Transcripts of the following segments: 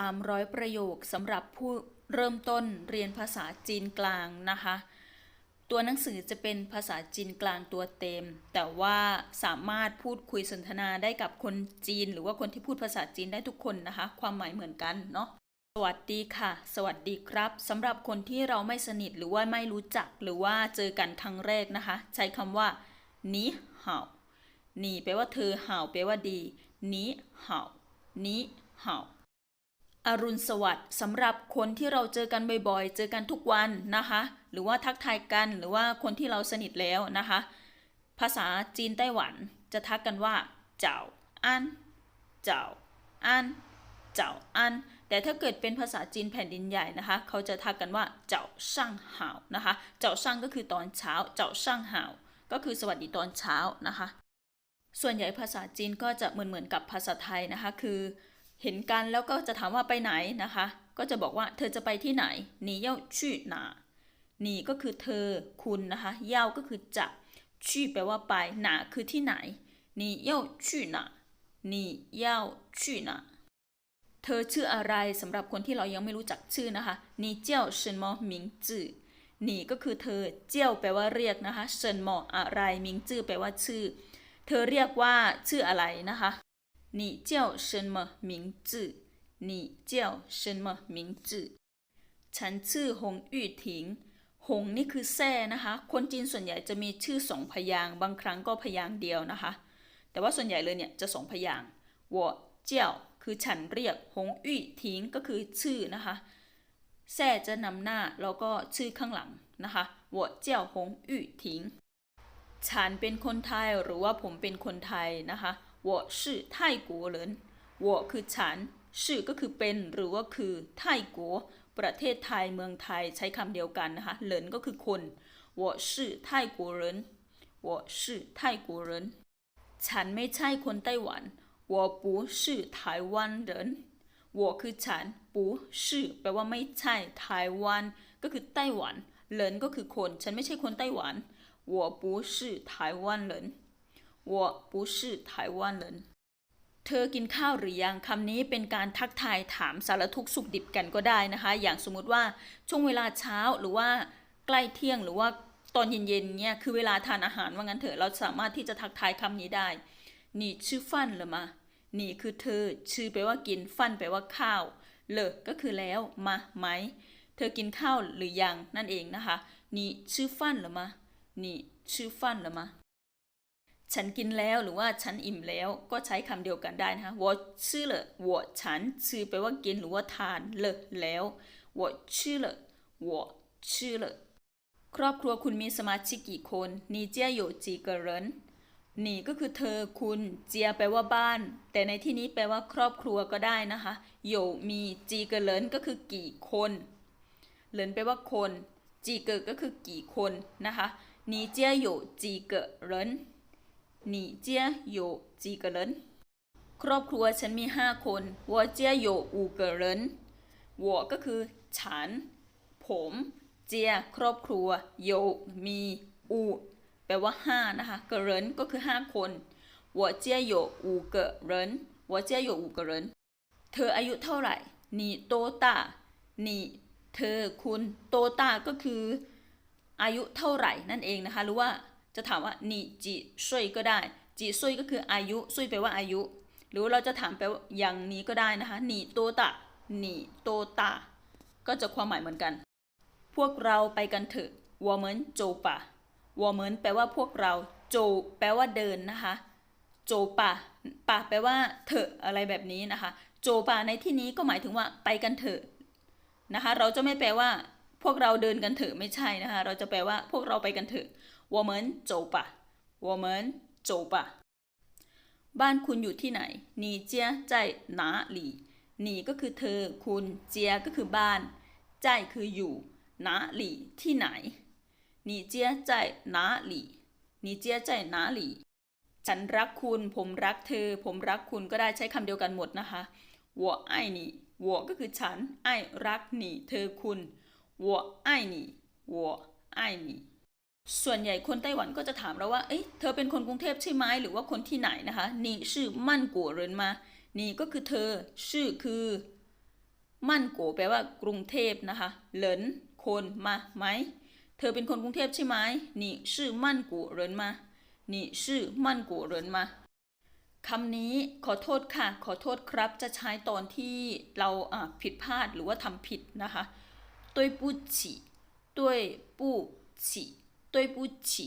300 ประโยคสำหรับผู้เริ่มต้นเรียนภาษาจีนกลางนะคะ ตัวหนังสือจะเป็นภาษาจีนกลางตัวเต็ม แต่ว่าสามารถพูดคุยสนทนาได้กับคนจีน หรือว่าคนที่พูดภาษาจีนได้ทุกคนนะคะ ความหมายเหมือนกันเนาะสวัสดีค่ะ สวัสดีครับสำหรับคนที่เราไม่สนิทหรือว่าไม่รู้จักหรือว่าเจอกันครั้งแรกนะคะ ใช้คำว่านี้เห่านี่แปลว่าเธอเห่าแปลว่าดีนี้เห่านี้เห่า อรุณสวัสดิ์สำหรับคนที่เราเจอกันบ่อยๆ เจอกันทุกวันนะคะ หรือว่าทักทายกันหรือว่าคนที่เราสนิทแล้วนะคะ ภาษาจีนไต้หวันจะทักกันว่า เจ้าอัน เจ้าอัน เจ้าอัน แต่ถ้าเกิดเป็นภาษาจีนแผ่นดินใหญ่นะคะ เขาจะทักกันว่า เจ้าช่างหาวนะคะ เจ้าช่างก็คือตอนเช้า เจ้าช่างหาวก็คือสวัสดีตอนเช้านะคะ ส่วนใหญ่ภาษาจีนก็จะเหมือนเหมือนกับภาษาไทยนะคะ คือ เห็นกันแล้วก็จะถามว่าไปไหนนะคะ ก็จะบอกว่าเธอจะไปที่ไหนนี่เย่าชื่อหนานีก็คือเธอคุณนะคะเย่าก็คือจะชื่อแปลว่าไปหนาคือที่ไหนนี่เย่าชื่อหนานีเย่าชื่อหนาเธอชื่ออะไรสำหรับคนที่เรายังไม่รู้จักชื่อนะคะนี่เจ้าเฉินมอหมิงจื่อนีก็คือเธอเจ้าแปลว่าเรียกนะคะเฉินมออะไรหมิงจื่อแปลว่าชื่อ เธอเรียกว่าชื่ออะไรนะคะ 你叫什么名字你叫什么名字ฉันชื่อหงยู่ถิง หงนี่คือแซ่นะคะ คนจีนส่วนใหญ่จะมีชื่อสองพยางค์บางครั้งก็พยางค์เดียวนะคะ แต่ว่าส่วนใหญ่เลยเนี่ยจะสองพยางค์我叫คือฉันเรียก หงยู่ถิงก็คือชื่อนะคะ แซ่จะนำหน้าแล้วก็ชื่อข้างหลังนะคะ我叫หงยู่ถิง ฉันเป็นคนไทยหรือว่าผมเป็นคนไทยนะคะ 我是泰国人我คือฉันชื่อก็คือเป็นหรือว่าคือไทกัวประเทศไทยเมืองไทยใช้คำเดียวกันนะคะเหรินก็คือคน我是泰国人我是泰国人ฉันไม่ใช่คนไต้หวัน我不是台湾人我คือฉันปูชื่อแปลว่าไม่ใช่ไต้หวันก็คือไต้หวันเหรินก็คือคน ฉันไม่ใช่คนไต้หวัน我不是台湾人 วัวปูเธอกินข้าวหรือยังคำนี้เป็นการทักทายถามสารทุกสุขดิบกันก็ได้นะคะ อย่างสมมติว่าช่วงเวลาเช้าหรือว่าใกล้เที่ยงหรือว่าตอนเย็นๆเนี่ยคือเวลาทานอาหารว่างั้นเถอะเราสามารถที่จะทักทายคำนี้ได้นี่ชื่อฟันหรือมานี่คือเธอ ชื่อแปลว่ากินฟันแปลว่าข้าวเลอก็คือแล้วมาไหม เธอกินข้าวหรือยังนั่นเองนะคะ นี่ชื่อฟันหรือมานี่ชื่อฟันหรือมา ฉันกินแล้วหรือว่าฉันอิ่มแล้วก็ใช้คำเดียวกันได้นะคะ我吃了我ฉันชื่อแปลว่ากินหรือว่าทานเลอแล้ว我吃了我吃了ครอบครัวคุณมีสมาชิกกี่คน你家有几个人นี่ก็คือเธอคุณเจียแปลว่าบ้าน แต่ในที่นี้แปลว่าครอบครัวก็ได้นะคะโยมีจีเกเหรินก็คือกี่คนเหรินแปลว่าคนจีเกก็คือกี่คนนะคะ หนีเจียโยจีเกรินครอบครัวฉันมีห้าคน我家有五个人我ก็คือ ฉัน ผม เจีย ครอบครัว โย มี อู แปลว่าห้านะคะ เกรินก็คือห้าคน我家有五个人我家有五个人เธออายุเท่าไหร่หนีโตตาหนีเธอคุณโตตาก็คือ อายุเท่าไหร่นั่นเองนะคะหรือว่า จะถามว่านี่จีซุยก็ได้จีซุยก็คืออายุซุยแปลว่าอายุ หรือเราจะถามแปลว่าอย่างนี้ก็ได้นะคะนี่โตตะนี่โตตะก็จะความหมายเหมือนกัน พวกเราไปกันเถอะวอเหมือนโจปะวอเหมือนแปลว่าพวกเราโจแปลว่าเดินนะคะโจปะปะแปลว่าเถอะอะไรแบบนี้นะคะ โจปะในที่นี้ก็หมายถึงว่าไปกันเถอะนะคะ เราจะไม่แปลว่า พวกเราเดินกันเถอะไม่ใช่นะคะ เราจะแปลว่าพวกเราไปกันเถอะ 我们走吧我们走吧บ้านคุณอยู่ที่ไหน你家在哪里你ก็คือเธอ คุณเจียก็คือบ้านใจคืออยู่哪里ที่ไหน你家在哪里你家在哪里ฉันรักคุณ ผมรักเธอ ผมรักคุณก็ได้ใช้คำเดียวกันหมดนะคะ我爱你我ก็คือฉันไอ้รัก你เธอคุณ我爱你我爱你 ส่วนใหญ่คนไต้หวันก็จะถามเราว่า เอ๊ะ เธอเป็นคนกรุงเทพใช่ไหมหรือว่าคนที่ไหนนะคะนี่ชื่อมั่นกัวเรินมา นี่ก็คือเธอ ชื่อคือ มั่นกัวแปลว่ากรุงเทพนะคะ เหรินคนมาไหม เธอเป็นคนกรุงเทพใช่ไหมนี่ชื่อมั่นกัวเรินมา นี่ชื่อมั่นกัวเรินมาคำนี้ขอโทษค่ะ ขอโทษครับ จะใช้ตอนที่เราผิดพลาดหรือว่าทำผิดนะคะ ตัวปู้ฉีตัวปู้ฉี ตัวยปูฉี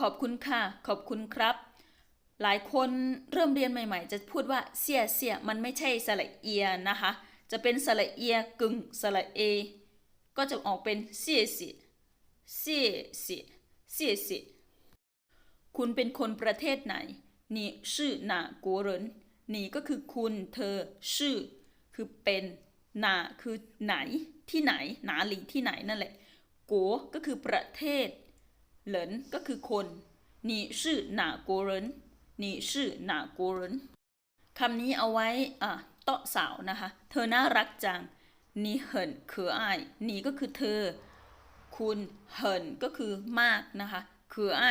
ขอบคุณค่ะ ขอบคุณครับ หลายคนเริ่มเรียนใหม่ ๆ จะพูดว่าเสียเสียมันไม่ใช่สระเอียนะคะ จะเป็นสระเอียกึ่งสระเอ ก็จะออกเป็นเสียเสียเสียเสียเสียเสียคุณเป็นคนประเทศไหนนี่ชื่อหนากัวเหรินนี่ก็คือคุณเธอชื่อ คือเป็นหนาคือไหนที่ไหน หนาหลีที่ไหนนั่นแหละกัวก็คือประเทศ เหลินก็คือคน你是哪国人你是哪国人คำนี้เอาไว้อ่ะเตาะสาวนะคะ เธอน่ารักจัง你很可爱你ก็คือเธอ คุณเหินก็คือมากนะคะ可爱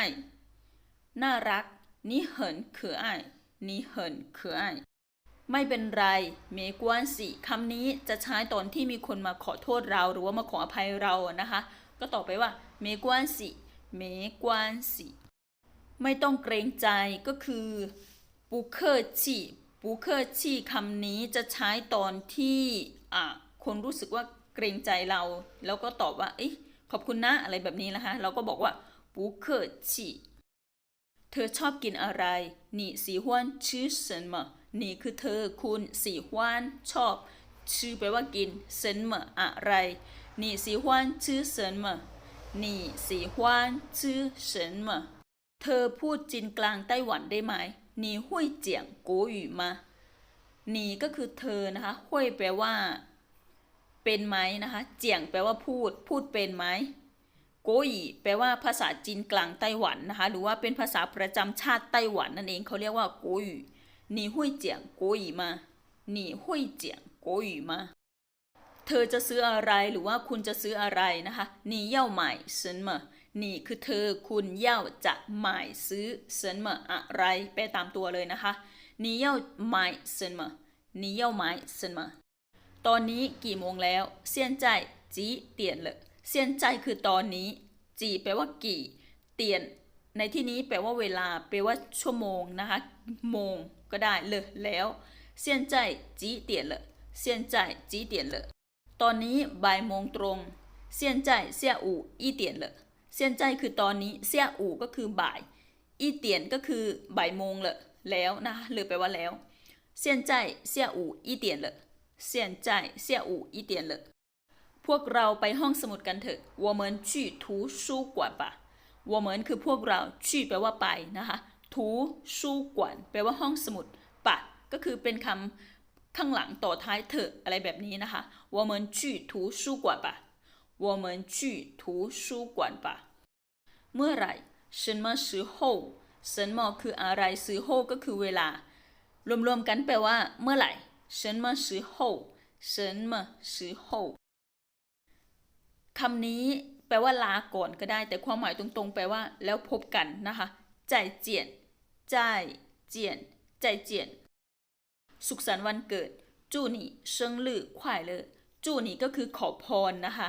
น่ารัก你很可爱你很可爱ไม่เป็นไรเมกวนสิคำนี้จะใช้ตอนที่มีคนมาขอโทษเราหรือว่ามาขออภัยเราอะนะคะ ก็ต่อไปว่าเมกวนสิ เมกวนสิไม่ต้องเกรงใจก็คือปูเคอร์ชีปูเคอร์ชีคำนี้จะใช้ตอนที่อ่ะคนรู้สึกว่าเกรงใจเรา แล้วก็ตอบว่าเอ้ยขอบคุณนะอะไรแบบนี้นะคะ เราก็บอกว่าปูเคอร์ชี เธอชอบกินอะไร你喜欢吃什么你คือเธอ คุณ喜欢ชอบ ชื่อแปลว่ากิน什么อะไร你喜欢吃什么 你喜欢吃什么เธอพูดจีนกลางไต้หวันได้ไหม你会讲国语吗你ก็คือเธอนะคะ会แปลว่า เป็นไหมนะคะ เจียงแปลว่าพูด พูดเป็นไหม โกอีแปลว่าภาษาจีนกลางไต้หวันนะคะ หรือว่าเป็นภาษาประจำชาติไต้หวันนั่นเองเขาเรียกว่าโกอี你会讲国语吗你会讲国语吗 เธอจะซื้ออะไรหรือว่าคุณจะซื้ออะไรนะคะ你要买什么你คือเธอ คุณ要จะหมายซื้อ什么อะไร แปลตามตัวเลยนะคะ你要买什么你要买什么ตอนนี้กี่โมงแล้ว现在几点了เซียนใจคือตอนนี้ จีแปลว่ากี่ เตียน ในที่นี้แปลว่าเวลา แปลว่าชั่วโมงนะคะ โมงก็ได้เลยแล้วเซียนใจจีเตียนเลยเซียนใจจีเตียนเลย ตอนนี้บ่ายโมงตรงเซียนใจเสี่ยอู่อีเตียนเลยเซียนใจคือตอนนี้เสี่ยอู่ก็คือบ่าย อีเตียนก็คือบ่ายโมงเลยแล้วนะคะหรือแปลว่าแล้วเซียนใจเสี่ยอู่อีเตียนเลยเซียนใจเสี่ยอู่อีเตียนเลย พวกเราไปห้องสมุดกันเถอะ我们去图书馆吧我们คือพวกเรา去แปลว่าไปนะคะ图书馆แปลว่าห้องสมุดปะก็คือเป็นคำ ข้างหลังต่อท้ายเถอะอะไรแบบนี้นะคะ我们去图书馆吧我们去图书馆吧เมื่อไหร่什么时候什么คืออะไร时候ก็คือเวลา รวมๆกันแปลว่า เมื่อไหร่什么时候什么时候คำนี้แปลว่าลาก่อนก็ได้ แต่ความหมายตรงๆ แปลว่า แล้วพบกันนะคะใจเจียนใจเจียนใจเจียน สุขสันต์วันเกิด จู้นี่เซิงลื่อควายเลอจู้นี่ก็คือขอพรนะคะ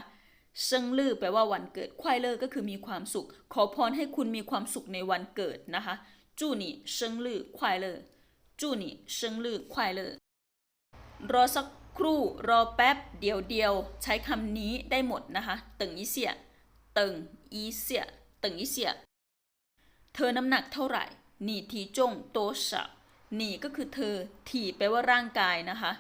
เซิงลื่อแปลว่าวันเกิด ควายเลอก็คือมีความสุข ขอพรให้คุณมีความสุขในวันเกิดนะคะจู้นี่เซิงลื่อควายเลอจู้นี่เซิงลื่อควายเลอรอสักครู่รอแป๊บเดียวเดียวใช้คำนี้ได้หมดนะคะตึงอีเสียตึงอีเสียตึงอีเสีย เธอน้ำหนักเท่าไหร่ หนีทีจงโตสะห หนีก็คือเธอถี่แปลว่าร่างกายนะคะ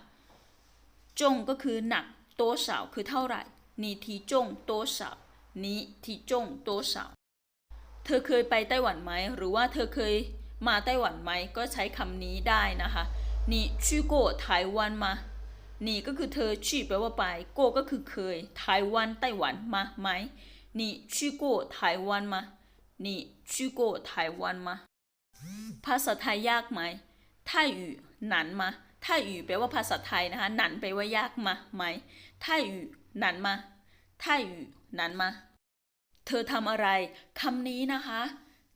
จงก็คือหนักโตสาวคือเท่าไหร่หนี่ทีจงโตสาวหนี้ทีจงโตสาวเธอเคยไปไต้หวันไหม หรือว่าเธอเคยมาไต้หวันไหม ก็ใช้คำนี้ได้นะคะหนี่ชื่อโกไต้หวันมาหนีก็คือเธอชื่อแปลว่าไป โกก็คือเคยไต้หวันไต้หวันมาไหมหนี่ชื่อโกไต้หวันมาหนี่ชื่อโกไต้หวันมา ภาษาไทยยากไหม ไทย语难吗ไทย语แปลว่าภาษาไทยนะคะหนันแปลว่ายากมาไหมไทย语难吗ไทย语难吗เธอทำอะไรคำนี้นะคะ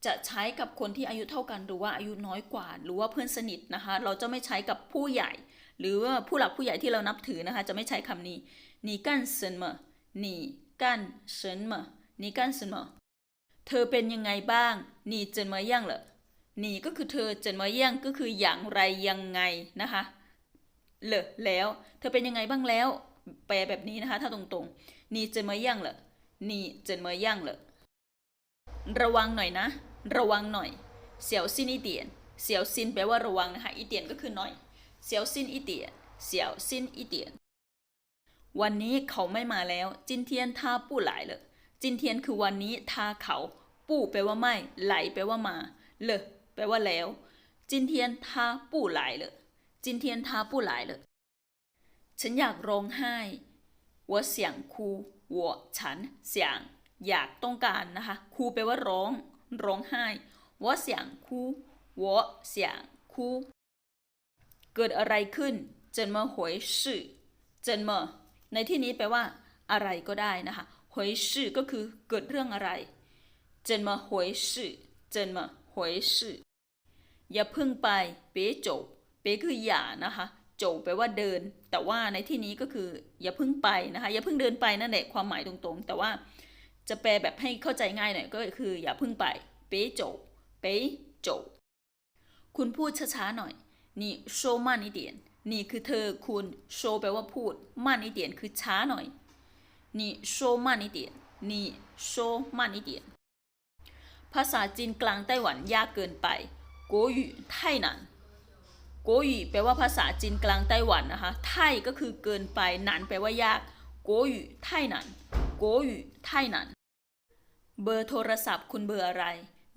จะใช้กับคนที่อายุเท่ากันหรือว่าอายุน้อยกว่า หรือว่าเพื่อนสนิทนะคะ เราจะไม่ใช้กับผู้ใหญ่ หรือว่าผู้หลักผู้ใหญ่ที่เรานับถือนะคะ จะไม่ใช้คำนี้你干什么你干什么你干什么เธอเป็นยังไงบ้าง你怎么样了 นี่ก็คือเธอเจินมาเยี่ยงก็คืออย่างไรยังไงนะคะเลอแล้ว เธอเป็นยังไงบ้างแล้ว แปลแบบนี้นะคะ ถ้าตรงๆหนีเจินมาเยี่ยงเหรอนีเจินมาเยี่ยงเหรอระวังหน่อยนะ ระวังหน่อยเสียวซินอีเตียนเสียวซินแปลว่าระวังนะคะอีเตียนก็คือหน่อยเสียวซินอีเตียนเสียวซินอีเตียนวันนี้เขาไม่มาแล้ว จินเทียนท่าปู้หลายเลยจินเทียนคือวันนี้ท่าเขา ปู้แปลว่าไม่ไหลแปลว่ามา เลอ แปลว่าแล้ว จินเทียนท่าปู่ไหลเลยจินเทียนท่าปู่ไหลเลยฉันอยากร้องไห้我想哭我ฉัน想อยากต้องการนะคะคูแปลว่าร้อง ร้องไห้我想哭我想哭เกิดอะไรขึ้น怎么回事怎么ในที่นี้แปลว่า อะไรก็ได้นะคะ回事ก็คือเกิดเรื่องอะไร怎么回事怎么回事อย่ อย่าพึ่งไปเป๋โจเป๋คืออย่านะคะจบแปลว่าเดิน แต่ว่าในที่นี้ก็คืออย่าพึ่งไปนะคะอย่าพึ่งเดินไปนั่นแหละความหมายตรงๆ แต่ว่าจะแปลแบบให้เข้าใจง่ายหน่อยก็คืออย่าพึ่งไปเป๋โจเป๋โจคุณพูดช้าๆหน่อยนี่โชมันอีเดียนนี่คือเธอคุณโชแปลว่าพูดมันอีเดียนคือช้าหน่อยนี่โชมันอีเดียนนี่โชมันอีเดียนภาษาจีนกลางไต้หวันยากเกินไป 国语太难，国语แปลว่าภาษาจีนกลางไต้หวันนะคะ ไทก็คือเกินไปหนันแปลว่ายาก国语太难，国语太难เบอร์โทรศัพท์คุณเบอร์อะไร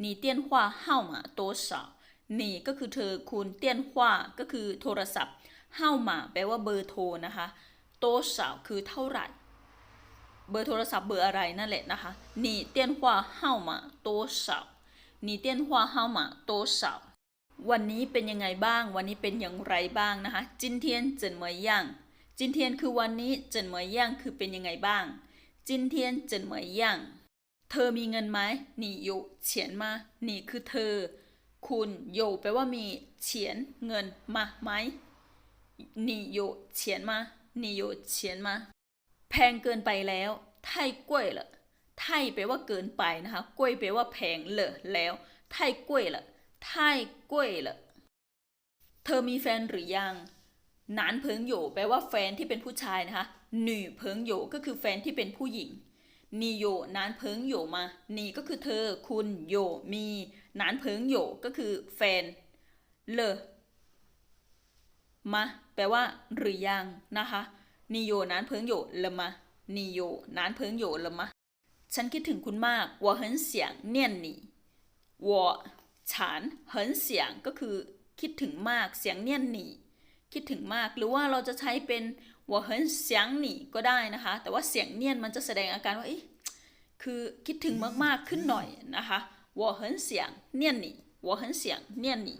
你电话号码多少你ก็คือเธอคุณเตี้ยนว่าก็คือโทรศัพท์เฮ้ามาแปลว่าเบอร์โทรนะคะโตสาวคือเท่าไหร่เบอร์โทรศัพท์เบอร์อะไรนั่นแหละนะคะหนีเตี้ยนว่าเฮ้ามาโตสาว นี่เตี้ยนหว่าเฮ้ามาโตสาววันนี้เป็นยังไงบ้าง วันนี้เป็นอย่างไรบ้างนะคะจินเทียนเจินเหมยย่างจินเทียนคือวันนี้เจินเหมยย่างคือเป็นยังไงบ้างจินเทียนเจินเหมยย่างเธอมีเงินไหมนี่อยู่เฉียนมานี่คือเธอ คุณโยแปลว่ามีเฉียนเงินมาไหมนี่โยเฉียนมานี่โยเฉียนมา แพงเกินไปแล้ว ไทยกล้วยละ ไทยแปลว่าเกินไปนะคะกล้วยแปลว่าแพงเลยแล้ว ไทยกล้วยละไทยกล้วยละเธอมีแฟนหรือยังหนานเพิงโยแปลว่าแฟนที่เป็นผู้ชายนะคะหน่เพิงโยก็คือแฟนที่เป็นผู้หญิงนีโยนานเพิงโยมานีก็คือเธอ คุณโยมีนานเพิงโยก็คือแฟนเลอมาแปลว่าหรือยังนะคะนีโยนานเพิงโยเลมานีโยนานเพิงโยเลมา ฉันคิดถึงคุณมาก我很想念你我ฉัน很想ก็คือ คิดถึงมากเสียงเนี่ยนหนีคิดถึงมาก หรือว่าเราจะใช้เป็น我很想你ก็ได้นะคะ แต่ว่าเสียงเนียนมันจะแสดงอาการว่าเอ๊ะคือคิดถึงมากๆขึ้นหน่อยนะคะ我很想念你我很想念你